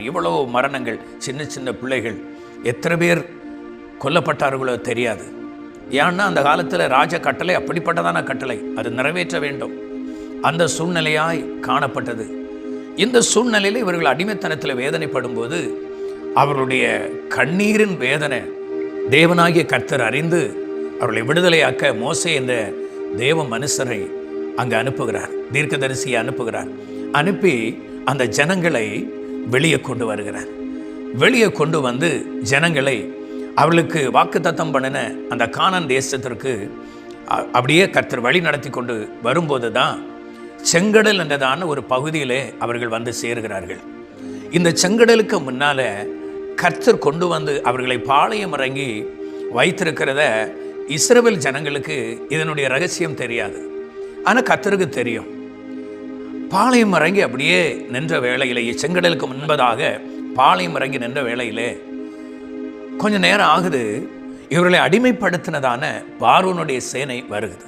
இவ்வளவு மரணங்கள் சின்ன சின்ன பிள்ளைகள் எத்தனை பேர் கொல்லப்பட்டார்களோ தெரியாது. ஏன்னா அந்த காலத்தில் ராஜ கட்டளை அப்படிப்பட்டதான கட்டளை. அது நிறைவேற்ற வேண்டும். அந்த சூழ்நிலையாய் காணப்பட்டது. இந்த சூழ்நிலையில் இவர்கள் அடிமைத்தனத்தில் வேதனைப்படும் போது அவர்களுடைய கண்ணீரின் வேதனை தேவனாகிய கர்த்தர் அறிந்து அவர்களை விடுதலையாக்க மோசை இந்த தேவ மனுஷரை அங்கு அனுப்புகிறார் தீர்க்கதரிசியை அனுப்புகிறார். அனுப்பி அந்த ஜனங்களை வெளியே கொண்டு வருகிறார். வெளியே கொண்டு வந்து ஜனங்களை அவர்களுக்கு வாக்குத்தத்தம் பண்ணின அந்த காணன் தேசத்திற்கு அ- அப்படியே கர்த்தர் வழி நடத்தி கொண்டு வரும்போது தான் செங்கடல் என்றதான ஒரு பகுதியிலே அவர்கள் வந்து சேருகிறார்கள். இந்த செங்கடலுக்கு முன்னால கர்த்தர் கொண்டு வந்து அவர்களை பாளையம் இறங்கி வைத்திருக்கிறத இஸ்ரேல் ஜனங்களுக்கு இதனுடைய ரகசியம் தெரியாது. ஆனால் கர்த்தருக்கு தெரியும். பாளையம் இறங்கி அப்படியே நின்ற வேளையிலேயே செங்கடலுக்கு முன்பதாக பாளையம் இறங்கி நின்ற வேளையிலே கொஞ்ச நேரம் ஆகுது. இவர்களை அடிமைப்படுத்தினதான பார்வனுடைய சேனை வருகுது.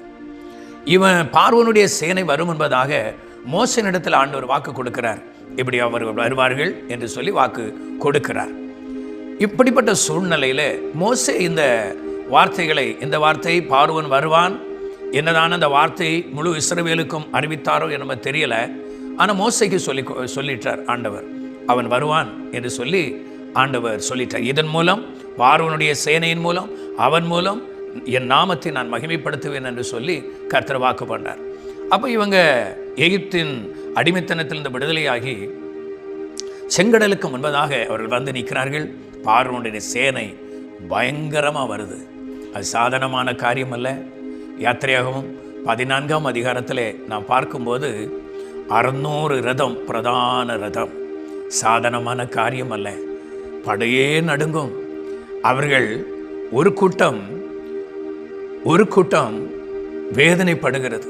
இவன் பார்வனுடைய சேனை வரும் என்பதாக மோசனிடத்தில் ஆண்டவர் வாக்கு கொடுக்கிறார். இப்படி அவர்கள் வருவார்கள் என்று சொல்லி வாக்கு கொடுக்கிறார். இப்படிப்பட்ட சூழ்நிலையில் மோசே இந்த வார்த்தைகளை இந்த வார்த்தை பார்வன் வருவான் என்னதான அந்த வார்த்தையை முழு இஸ்ரவேலுக்கும் அறிவித்தாரோ என்னமோ தெரியல. ஆனால் மோசைக்கு சொல்லி சொல்லிட்டார் ஆண்டவர். அவன் வருவான் என்று சொல்லி ஆண்டவர் சொல்லிட்டார். இதன் மூலம் பார்வனுடைய சேனையின் மூலம் அவன் மூலம் என் நாமத்தை நான் மகிமைப்படுத்துவேன் என்று சொல்லி கர்த்தர் வாக்கு பண்ணார். அப்போ இவங்க எகிப்தின் அடிமைத்தனத்திலிருந்து விடுதலையாகி செங்கடலுக்கு முன்பதாக அவர்கள் வந்து நிற்கிறார்கள். பார்வனுடைய சேனை பயங்கரமாக வருது. அது சாதனமான காரியம் அல்ல. யாத்திரையாகவும் பதினான்காம் அதிகாரத்தில் நான் பார்க்கும்போது அறநூறு ரதம் பிரதான ரதம். சாதனமான காரியம் அல்ல படையே நடுங்கும். அவர்கள் ஒரு கூட்டம் ஒரு கூட்டம் வேதனைப்படுகிறது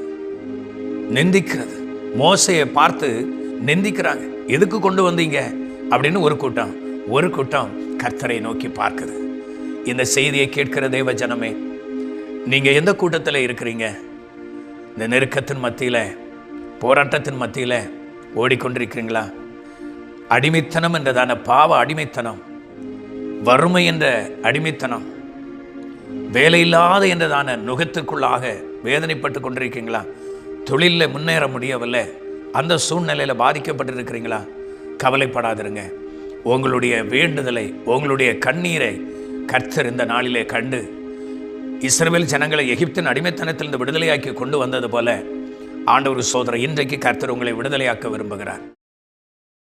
நிந்திக்கிறது. மோசையை பார்த்து நிந்திக்கிறாங்க. எதுக்கு கொண்டு வந்தீங்க? அப்படின்னு ஒரு கூட்டம் ஒரு கூட்டம் கர்த்தரை நோக்கி பார்க்குது. இந்த செய்தியை கேட்கிற தேவ ஜனமே நீங்கள் எந்த கூட்டத்தில் இருக்கிறீங்க? இந்த நெருக்கத்தின் மத்தியில் போராட்டத்தின் மத்தியில் ஓடிக்கொண்டிருக்கிறீங்களா? அடிமைத்தனம் என்றதான பாவ அடிமைத்தனம் வறுமை என்ற அடிமைத்தனம் வேலையில்லாத என்றதான நுகத்திற்குள்ளாக வேதனைப்பட்டு கொண்டிருக்கீங்களா தொழிலில் முன்னேற முடியவில்லை. அந்த சூழ்நிலையில் பாதிக்கப்பட்டிருக்கிறீங்களா? கவலைப்படாதிருங்க. உங்களுடைய வேண்டுதலை உங்களுடைய கண்ணீரை கர்த்தர் இந்த நாளிலே கண்டு இஸ்ரேல் ஜனங்களை எகிப்தின் அடிமைத்தனத்திலிருந்து விடுதலையாக்கி கொண்டு வந்தது போல ஆண்டவர் சோதரர் இன்றைக்கு கர்த்தர் உங்களை விடுதலையாக்க விரும்புகிறார்.